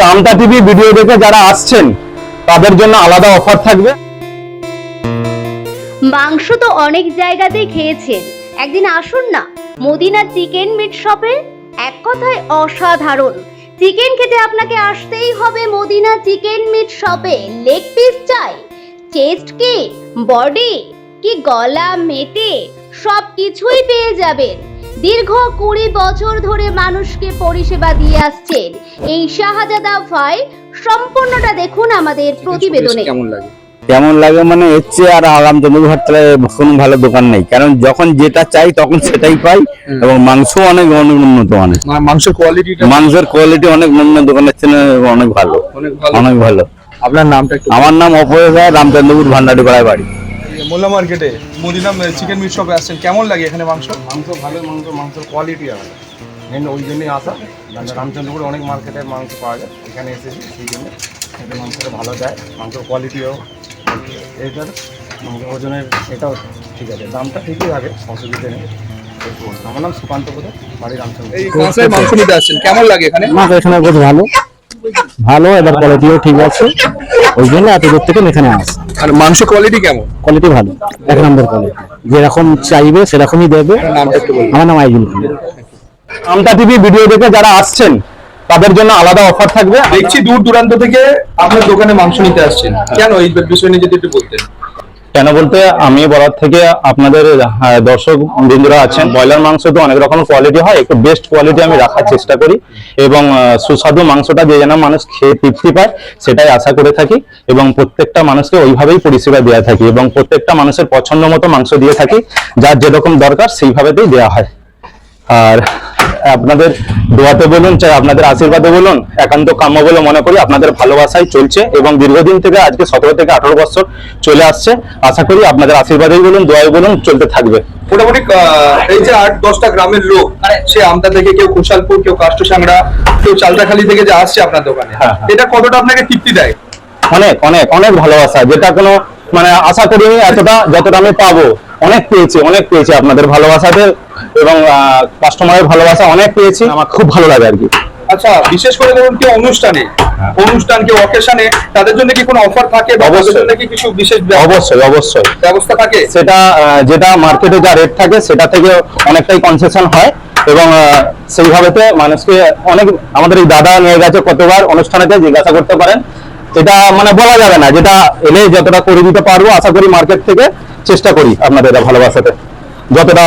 আমতা TV video দেখে যারা আসছেন, তাদের জন্য আলাদা অফার থাকবে। মাংস তো অনেক জায়গাতেই খেয়েছেন। একদিন আসুন না, মদিনা চিকেন মিট শপে। এক কথায় অসাধারণ। চিকেন খেতে আপনাকে আসতেই হবে মদিনা চিকেন মিট শপে। লেগ পিস চাই। চেস্ট কি? বডি কি গলা, মেটে? সব কিছুই পেয়ে যাবেন। দীর্ঘ কুড়ি বছর ধরে মানুষকে পরিষেবা দিয়ে আসছেন। এই শাহজাদা ভাই সম্পূর্ণটা দেখুন আমাদের প্রতিবেদনে। কেমন লাগে? কেমন লাগে মানে এর চেয়ে আর আরামচন্দ্র হাটতলায় কোনো ভালো দোকান নেই। কারণ যখন যেটা চাই তখন সেটাই পাই এবং মাংস অনেক অনেক উন্নত মানের। মা- মাংসের কোয়ালিটিটা মাংসের কোয়ালিটি অনেক অন্য দোকানের চেয়ে অনেক ভালো। অনেক ভালো। আপনার নামটা আমার নাম অপয় রায় রামচন্দ্রপুর ভান্ডারি পাড়ায় বাড়ি। মোল্লা মার্কেটে। মদিনা চিকেন মিট শপে আসছেন। কেমন লাগে এখানে মাংস? মাংস ভালো মাংস মাংসের কোয়ালিটি আলাদা। মেন ওই জন্যই আসা। রামচন্দ্রপুরে অনেক মার্কেটে মাংস পাওয়া যায়। এখানে এসেছি সেই জন্য এটা মাংসটা ভালো দেয় মাংসের কোয়ালিটিও এটার মাংস ওজনের এটাও ঠিক আছে। দামটা ঠিকই থাকে অসুবিধা নেই। আমার নাম সুকান্ত কোথায় বাড়ি রামচন্দ্র এই মাংস নিতে আসছেন। কেমন লাগে এখানে? মাছ এখানে বেশ ভালো। ভালো এবার কোয়ালিটিও ঠিক আছে। ওই জন্য এত দূর থেকে এখানে আসে আর মাংস কোয়ালিটি কেমন? কোয়ালিটি ভালো। এক নম্বর কোয়ালিটি যেরকম চাইবে সেরকমই দেবে। আমার নাম আইজুল খান। আমতা টিভি ভিডিও দেখে যারা আসছেন তাদের জন্য আলাদা অফার থাকবে। দেখছি দূর দূরান্ত থেকে আপনার দোকানে মাংস নিতে আসছেন। কেন এই বিষয় নিয়ে যদি একটু বলতেন? কেন বলতে আমি বলার থেকে আপনাদের দর্শক বন্ধুরা আছেন। ব্রয়লার মাংস তো অনেক রকম কোয়ালিটি হয় একটু বেস্ট কোয়ালিটি আমি রাখার চেষ্টা করি এবং সুস্বাদু মাংসটা যে যেন মানুষ খেয়ে তৃপ্তি পায় সেটাই আশা করে থাকি এবং প্রত্যেকটা মানুষকে ওইভাবেই পরিষেবা দেওয়া থাকি এবং প্রত্যেকটা মানুষের পছন্দ মতো মাংস দিয়ে থাকি যার যেরকম দরকার সেইভাবেতেই দেওয়া হয়। আর আপনাদের দোয়াতে বলুন চাই আপনাদের আশীর্বাদে বলুন একান্ত কাম্য বলে মনে করি আপনাদের ভালোবাসাই চলছে এবং দীর্ঘদিন থেকে আজকে সতেরো থেকে আঠারো বছর চলে আসছে। আশা করি আপনাদের আশীর্বাদেই বলুন দোয়াই বলুন চলতে থাকবে। মোটামুটি এই যে আট দশটা গ্রামের লোক সে আমতা থেকে কেউ কুশালপুর কেউ কাষ্টসাংড়া কেউ চালতাখালি থেকে যে আসছে আপনার দোকানে হ্যাঁ, হ্যাঁ। এটা কতটা আপনাকে তৃপ্তি দেয়? অনেক অনেক অনেক ভালোবাসা যেটা কোনো মানে আশা করিনি এতটা যতটা আমি পাবো। অনেক পেয়েছি অনেক পেয়েছি আপনাদের ভালোবাসাতে এবং কাস্টমারের ভালোবাসা অনেক পেয়েছি। আমার খুব ভালো লাগে আর কি। আচ্ছা বিশেষ করে ধরুন কেউ অনুষ্ঠানে অনুষ্ঠান কেউ অকেশনে তাদের জন্য কি কোনো অফার থাকে অবশ্যই। জন্য কি কিছু বিশেষ অবশ্যই অবশ্যই। ব্যবস্থা থাকে? সেটা যেটা মার্কেটে যা রেট থাকে সেটা থেকে অনেকটাই কনসেশন হয়। এবং সেইভাবেতে মানুষকে অনেক আমাদের এই দাদা নিয়ে গেছে কতবার অনুষ্ঠানেতে জিজ্ঞাসা করতে পারেন। এটা মানে বলা যাবে না যেটা এলে যতটা করে দিতে পারব আশা করি মার্কেট থেকে চেষ্টা করি আপনাদের এটা ভালোবাসাতে। যতটা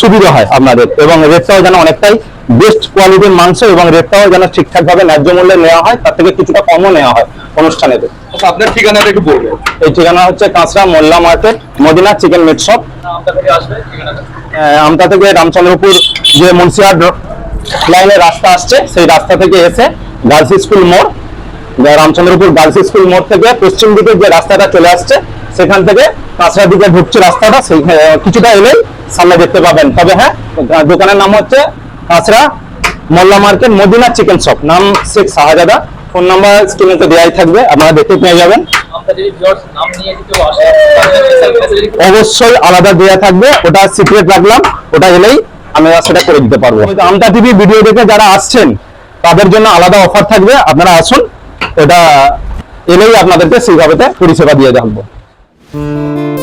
সুবিধা হয় আপনাদের। এবং রেটটাও যেন অনেকটাই বেস্ট কোয়ালিটির মাংস এবং রেটটাও যেন ঠিকঠাক ভাবে ন্যায্য মূল্যে নেওয়া হয় তার থেকে কিছুটা কমও নেওয়া হয় অনুষ্ঠানেতে আচ্ছা, আপনার ঠিকানাটা একটু বলবেন। এই ঠিকানা হচ্ছে Kanchra Molla market Madina chicken meat shop. Amta থেকে রামচন্দ্রপুর যে মুন্সিয়ার লাইনের রাস্তা আসছে সেই রাস্তা থেকে এসে গার্লস স্কুল মোড় রামচন্দ্রপুর গার্লস স্কুল মোড় থেকে পশ্চিম দিকে যে রাস্তাটা চলে আসছে সেখান থেকে কাঁচরা দিকে ঢুকছে রাস্তাটা, সেই কিছুটা এলেই সামনে দেখতে পাবেন। তবে হ্যাঁ দোকানের নাম হচ্ছে Kanchra Molla market, Madina chicken shop. নাম শেখ শাহজাদা। ফোন নাম্বার স্ক্রিনে তো দেওয়াই থাকবে, আপনারা দেখতে পেয়ে যাবেন। অবশ্যই আলাদা দেওয়া থাকবে, ওটা সিক্রেট রাখলাম, ওটা এলেই আমি সেটা করে দিতে পারব। আমতা টিভি ভিডিও দেখে যারা আসছেন, তাদের জন্য আলাদা অফার থাকবে, আপনারা আসুন, ওটা এলেই আপনাদেরকে সেইভাবে পরিষেবা দিয়ে থাকব Mm-hmm.